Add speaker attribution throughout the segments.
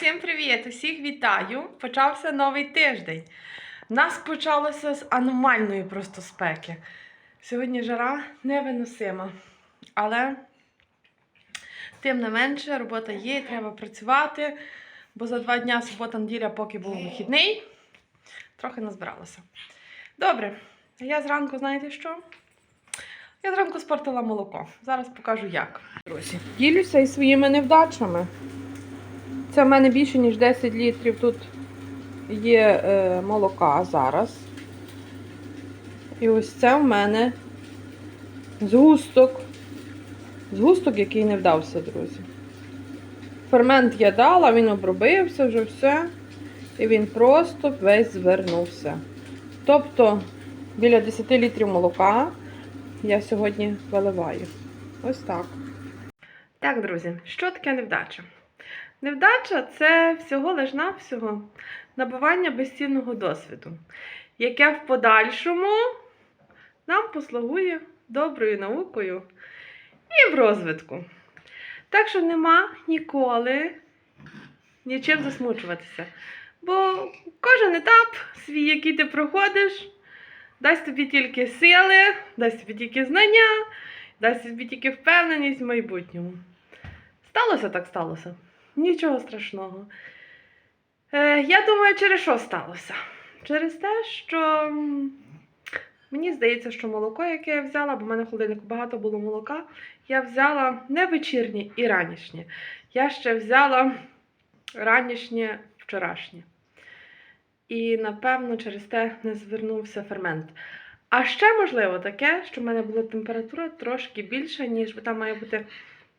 Speaker 1: всім привіт! Усіх вітаю! Почався новий тиждень. Нас почалося з аномальної просто спеки. Сьогодні жара невиносима. Але тим не менше, робота є, треба працювати, бо за два дня субота неділя, поки був вихідний, трохи назбиралося. Добре, я зранку, знаєте що? Я зранку спортила молоко. Зараз покажу як. Друзі, ділюся і своїми невдачами. Це в мене більше, ніж 10 літрів тут є е, молока зараз. І ось це в мене згусток. Згусток, який не вдався, друзі. Фермент я дала, він обробився вже все. І він просто весь звернувся. Тобто біля 10 літрів молока я сьогодні виливаю. Ось так. Так, друзі, що таке невдача? Невдача це всього лиш навсього набування безцінного досвіду, яке в подальшому нам послугує доброю наукою і в розвитку. Так що нема ніколи нічим засмучуватися. Бо кожен етап свій, який ти проходиш, дасть тобі тільки сили, дасть тобі тільки знання, дасть тобі тільки впевненість в майбутньому. Сталося так сталося. Нічого страшного. Е, я думаю, через що сталося? Через те, що мені здається, що молоко, яке я взяла, бо в мене в холодильнику багато було молока, я взяла не вечірнє і ранішнє. Я ще взяла ранішнє вчорашнє. І, напевно, через те не звернувся фермент. А ще можливо таке, що в мене була температура трошки більша, ніж там має бути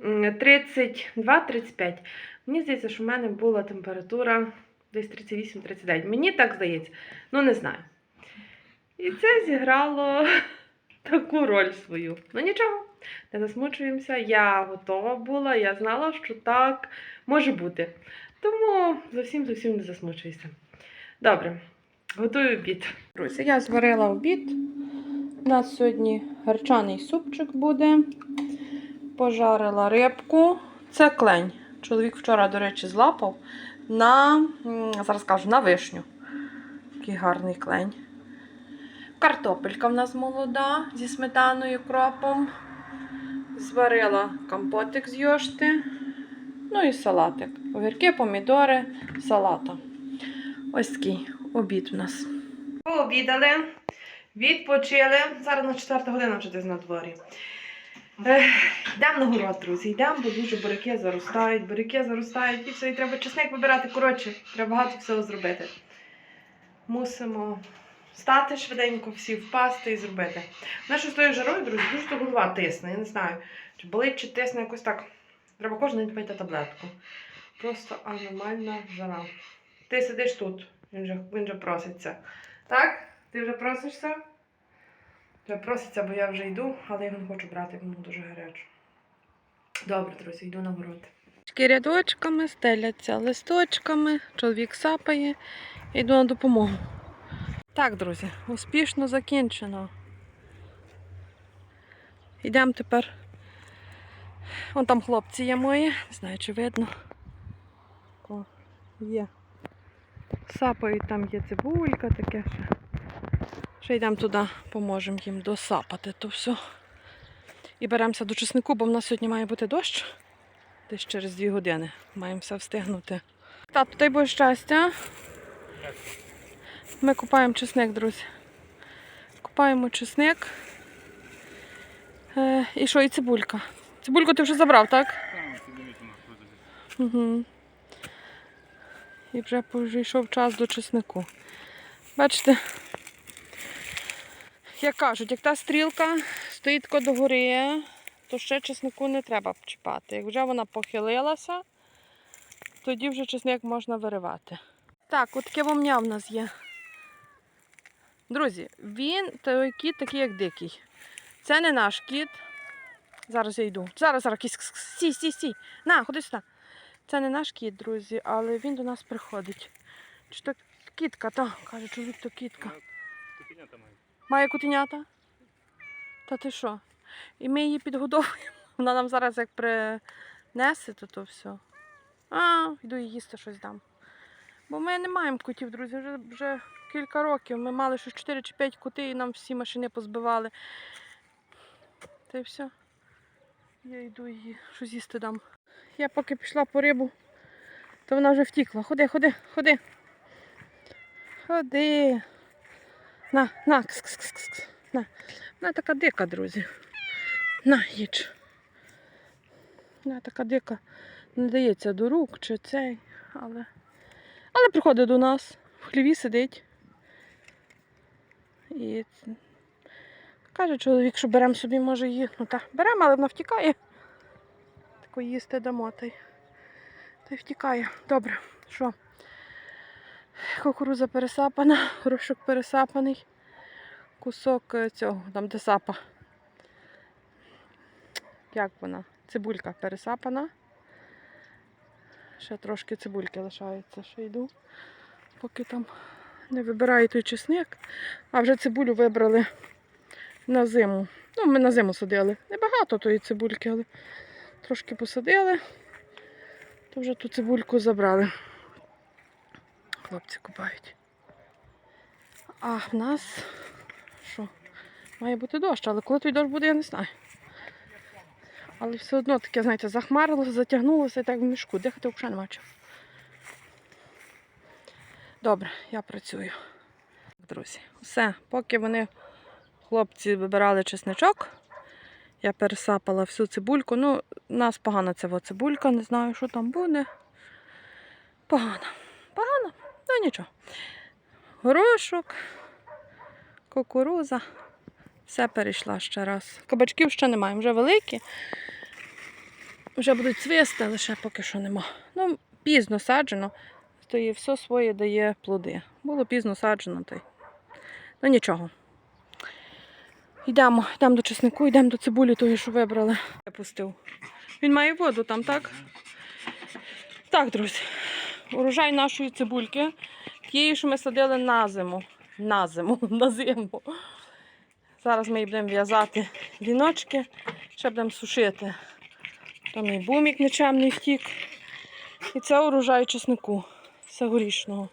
Speaker 1: 32-35. Мені здається, що в мене була температура десь 38-39. Мені так здається, ну не знаю. І це зіграло таку роль свою. Ну нічого, не засмучуємося. Я готова була, я знала, що так може бути. Тому зовсім зовсім не засмучуйся. Добре, готую обід. Друзі, я зварила обід. У нас сьогодні гарчаний супчик буде. Пожарила рибку. Це клень. Чоловік вчора, до речі, злапав на, зараз кажу, на вишню. Такий гарний клень. Картопелька в нас молода зі сметаною кропом. Зварила компотик з йошти. Ну і салатик. Огірки, помідори, салата. Ось такий обід у нас. Пообідали, відпочили. Зараз на 4 година вже десь на дворі. Йдемо на город, друзі, йдемо, бо дуже буряки заростають, буряки заростають і все, і треба чесник вибирати. Коротше, треба багато всього зробити. Мусимо встати швиденько, всі впасти і зробити. Що з тою жарою, друзі, дуже то голова тисне. Я не знаю, чи болить, чи тисне якось так. Треба кожен день пити таблетку. Просто аномальна жара. Ти сидиш тут, він же, він же проситься. Так? Ти вже просишся? Проситься, бо я вже йду, але я не хочу брати, воно дуже гаряче. Добре, друзі, йду на город. Рядочками стеляться листочками, чоловік сапає, йду на допомогу. Так, друзі, успішно закінчено. Йдемо тепер. Вон там хлопці є мої, не знаю, чи видно. О, є. Сапають, там є цибулька, таке ще. Ще йдемо туди, поможемо їм досапати то все. І беремося до чеснику, бо в нас сьогодні має бути дощ. Десь через дві години. Маємо все встигнути. Тату, дай Боже щастя. Ми купаємо чесник, друзі. Купаємо чесник. Е, і що, і цибулька. Цибульку ти вже забрав, так? Угу. І вже прийшов час до чеснику. Бачите, як кажуть, як та стрілка стоїть догори, то ще чеснику не треба чіпати. Як вже вона похилилася, тоді вже чесник можна виривати. Так, от вомня в нас є. Друзі, він той кіт такий, як дикий. Це не наш кіт. Зараз я йду. Зараз, зараз, кіс, стій, стій, стій. На, ходи сюди. Це не наш кіт, друзі, але він до нас приходить. Чи то кітка, та, каже чоловік, то кітка. Має кутенята? Та ти що? І ми її підгодовуємо. Вона нам зараз як принесе, то то все. А, йду і їсти щось дам. Бо ми не маємо котів, друзі, вже, вже кілька років. Ми мали щось 4 чи 5 котів і нам всі машини позбивали. Та й все. Я йду і щось їсти дам. Я поки пішла по рибу, то вона вже втікла. Ходи, ходи, ходи. Ходи. На, на, кс кс кс кс На. Вона така дика, друзі. На, їдь. Вона така дика. Не дається до рук чи цей, але. Але приходить до нас, в хліві сидить. І каже чоловік, що беремо собі, може, її. Ну так, беремо, але вона втікає. Тако їсти дамо та й, та й втікає. Добре, що? Кукуруза пересапана, горошок пересапаний, кусок е, цього, там де сапа. Як вона? Цибулька пересапана. Ще трошки цибульки лишається, ще йду, поки там не вибираю той чесник. А вже цибулю вибрали на зиму. Ну, ми на зиму садили. Небагато тої цибульки, але трошки посадили, то вже ту цибульку забрали. Хлопці купають. А в нас що? Має бути дощ, але коли той дощ буде, я не знаю. Але все одно таке, знаєте, захмарилося, затягнулося і так в мішку. Дихати взагалі нема чого. Добре, я працюю. Друзі, все, поки вони, хлопці, вибирали чесничок, я пересапала всю цибульку. Ну, у нас погана ця цибулька, не знаю, що там буде. Погано. Погано, ну нічого. Горошок, кукуруза. Все перейшла ще раз. Кабачків ще немає, вже великі. Вже будуть цвісти, лише поки що нема. Ну, пізно саджено, то і все своє дає плоди. Було пізно саджено, то й. Ну нічого. Йдемо, йдемо до чеснику, йдемо до цибулі, тої, що вибрали. Я пустив. Він має воду там, так? Так, друзі. Урожай нашої цибульки. Тієї, що ми садили на зиму. На зиму, на зиму. Зараз ми її будемо в'язати віночки, ще будемо сушити. Там і бумік нечемний втік. І це урожай чеснику загорішного.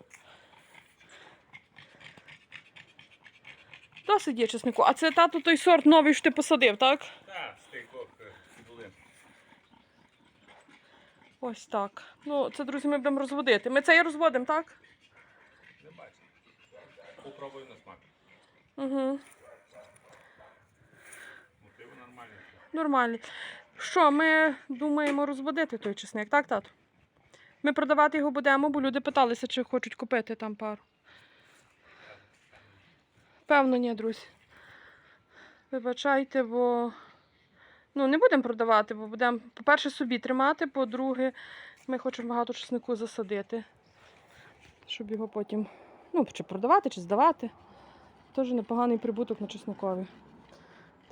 Speaker 1: Досить є чеснику. А це тато той сорт новий, що ти посадив, так?
Speaker 2: Так, з
Speaker 1: Ось так. Ну, це, друзі, ми будемо розводити. Ми це і розводимо, так?
Speaker 2: Не бачу. Попробуй на смак.
Speaker 1: Угу.
Speaker 2: Мотиви нормальні.
Speaker 1: Нормально. Що, ми думаємо розводити той чесник, так, тато? Ми продавати його будемо, бо люди питалися, чи хочуть купити там пару. Певно, ні, друзі. Вибачайте, бо ну, не будемо продавати, бо будемо, по-перше, собі тримати, по-друге, ми хочемо багато чеснику засадити, щоб його потім ну, чи продавати, чи здавати. Теж непоганий прибуток на чесникові.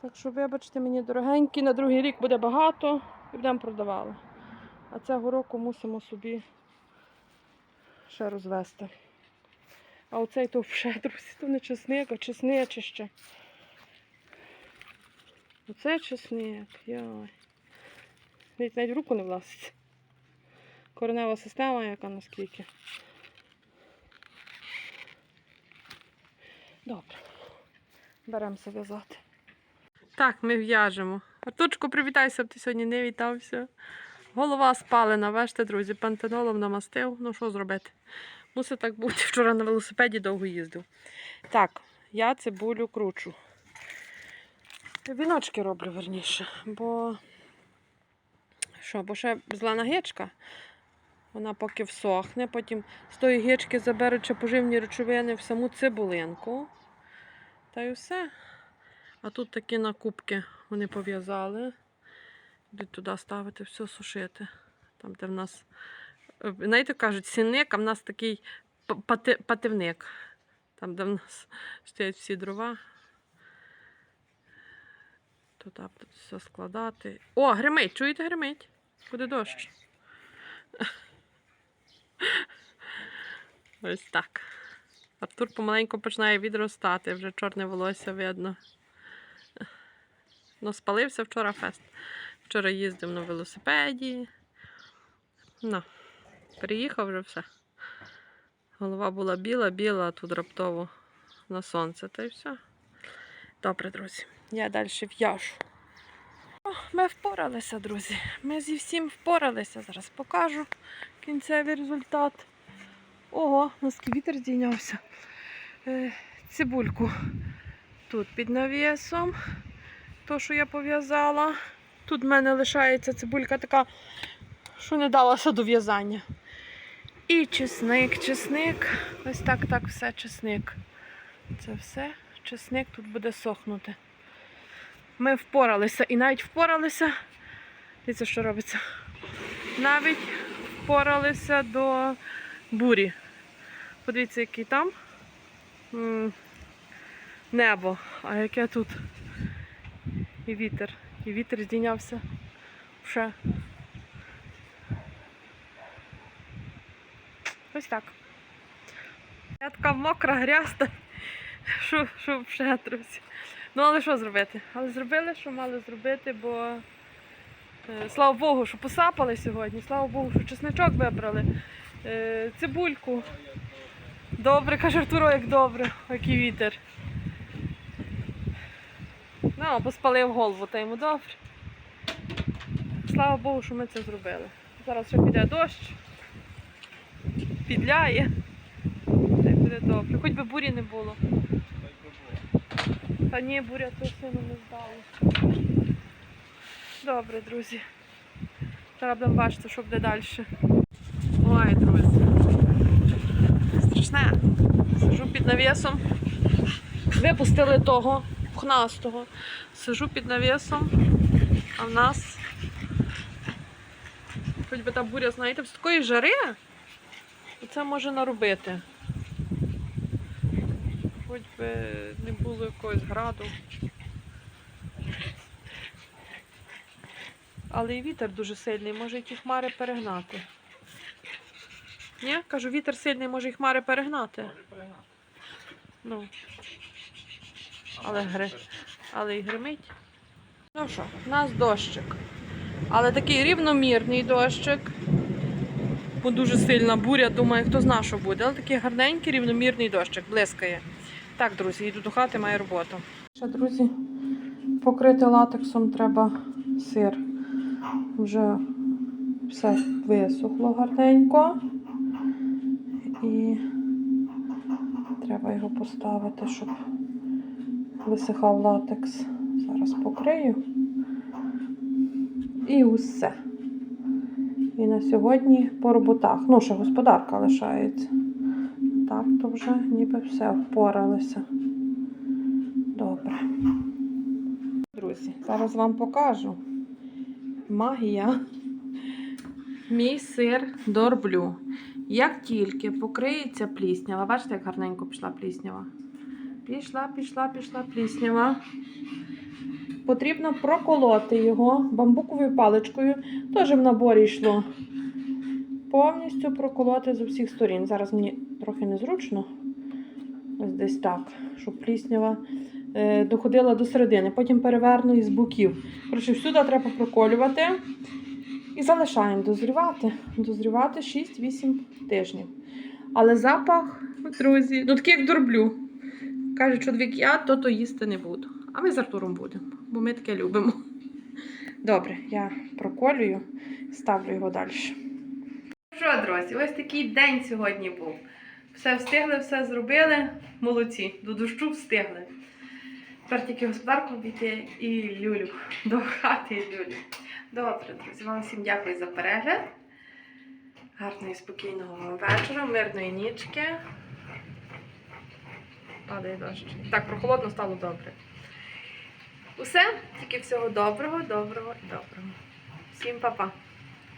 Speaker 1: Так що, вибачте, мені дорогенькі, на другий рік буде багато і будемо продавали. А цього року мусимо собі ще розвести. А оцей то вже, друзі, то не чесник, а чесничище. Оце чесник, йой. Навіть навіть в руку не влазить. Коренева система, яка наскільки. Добре. Беремося в'язати. Так, ми в'яжемо. Артурчику, привітайся, б ти сьогодні не вітався. Голова спалена, бачите, друзі, пантенолом намастив. Ну що зробити? Мусить так бути. Вчора на велосипеді довго їздив. Так, я цибулю кручу. Віночки роблю верніше, бо що, бо ще зелена гичка. Вона поки всохне, потім з тої гички заберуть ще поживні речовини в саму цибулинку. Та й все. А тут такі накупки вони пов'язали. Будуть туди ставити, все сушити. Там, де в нас, е, знаєте, кажуть, сінник, а в нас такий пати- пативник. Там, де в нас стоять всі дрова. Туди все складати. О, гримить, чуєте, гримить? Буде дощ. Ось так. Артур помаленьку починає відростати, вже чорне волосся видно. Ну, спалився вчора фест. Вчора їздив на велосипеді. Ну, Приїхав вже все. Голова була біла, біла, а тут раптово на сонце, та й все. Добре, друзі, я далі в'яжу. Ми впоралися, друзі. Ми зі всім впоралися. Зараз покажу кінцевий результат. Ого, наскільки вітер здійнявся. Е, цибульку тут під навісом. То, що я пов'язала. Тут в мене лишається цибулька така, що не далася до в'язання. І чесник, чесник. Ось так, так, все чесник. Це все. Чесник тут буде сохнути. Ми впоралися і навіть впоралися. Дивіться, що робиться. Навіть впоралися до бурі. Подивіться, який там небо, а яке тут і вітер. І вітер здійнявся ще. Ось так. Я така мокра, грязна. Що, що вже, друзі. Ну, але що зробити? Але зробили, що мали зробити, бо е, слава Богу, що посапали сьогодні, слава Богу, що чесничок вибрали, е, цибульку. Добре, каже Артуро, як добре, який вітер. Ну, або спалив голову, та йому добре. Слава Богу, що ми це зробили. Зараз ще піде дощ, підляє. Та й буде добре. Хоч би бурі не було. Та ні, буря то сину не здало. Добре, друзі. Зараз будемо бачити, що буде далі. Ой, друзі. Страшне. Сижу під навісом. Випустили того пухнастого. Сижу під навісом, а в нас. Хоч би та буря, знаєте, з такої жари це може наробити. Хоч би не було якогось граду. Але і вітер дуже сильний, може і ті хмари перегнати. Ні? Кажу, вітер сильний, може і хмари перегнати. Ну, Але гри- але і гримить. Ну що, в нас дощик. Але такий рівномірний дощик. Бо дуже сильна буря, думаю, хто зна, що буде. Але такий гарненький, рівномірний дощик, блискає. Так, друзі, йду до хати, маю роботу. Ще, друзі, покрити латексом треба сир. Вже все висохло гарненько. І треба його поставити, щоб висихав латекс. Зараз покрию. І усе. І на сьогодні по роботах. Ну, ще господарка лишається. Так, то вже ніби все впоралися. Добре. Друзі, зараз вам покажу. Магія. Мій сир дорблю. Як тільки покриється пліснява, бачите, як гарненько пішла пліснява. Пішла, пішла, пішла пліснява. Потрібно проколоти його бамбуковою паличкою. Теж в наборі йшло. Повністю проколоти з усіх сторін. Зараз мені трохи незручно. Ось десь так, щоб пліснява е, доходила до середини. Потім переверну із боків. Коротше, всюди треба проколювати. І залишаємо дозрівати. Дозрівати 6-8 тижнів. Але запах, друзі, ну такий як дорблю. Каже, чоловік, я то-то їсти не буду. А ми з Артуром будемо, бо ми таке любимо. Добре, я проколюю, ставлю його далі. Що, друзі, ось такий день сьогодні був. Все встигли, все зробили. Молодці, до дощу встигли. Тепер тільки господарку обійти і люлю. До хати і люлю. Добре, друзі, вам всім дякую за перегляд. Гарного і спокійного вам вечора, мирної нічки. Падає дощ. Так, прохолодно стало добре. Усе, тільки всього доброго, доброго і доброго. Всім па-па.